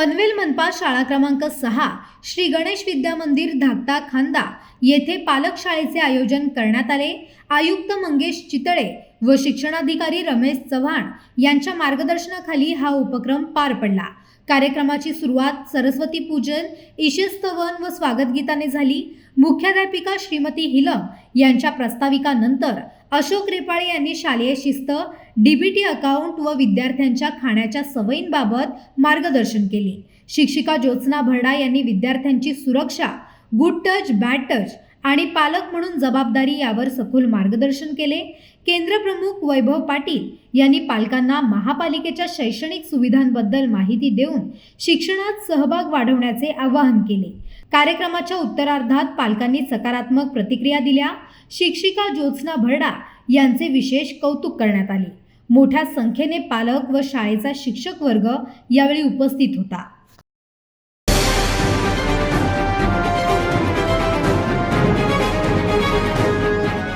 पनवेल मनपा शाळा क्रमांक सहा श्री गणेश विद्या मंदिर धाकटा खांदा. येथे पालक शाळेचे आयोजन करण्यात आले. आयुक्त मंगेश चितळे व शिक्षणाधिकारी रमेश चव्हाण यांच्या मार्गदर्शनाखाली हा उपक्रम पार पडला. कार्यक्रमाची सुरुवात सरस्वती पूजन ईशस्तवन व स्वागतगीताने झाली. मुख्याध्यापिका श्रीमती हिलम यांच्या प्रस्ताविकानंतर अशोक रेपाळे यांनी शालेय शिस्त डीबीटी अकाउंट व विद्यार्थ्यांच्या खाण्याच्या सवयींबाबत मार्गदर्शन केले. शिक्षिका ज्योत्स्ना भरडा यांनी विद्यार्थ्यांची सुरक्षा गुड टच बॅड टच आणि पालक म्हणून जबाबदारी यावर सखोल मार्गदर्शन केले. केंद्रप्रमुख वैभव पाटील यांनी पालकांना महापालिकेच्या शैक्षणिक सुविधांबद्दल माहिती देऊन शिक्षणात सहभाग वाढवण्याचे आवाहन केले. कार्यक्रमाच्या उत्तरार्धात पालकांनी सकारात्मक प्रतिक्रिया दिल्या. शिक्षिका ज्योत्स्ना भरडा यांचे विशेष कौतुक करण्यात आले. मोठ्या संख्येने पालक व शाळेचा शिक्षक वर्ग यावेळी उपस्थित होता.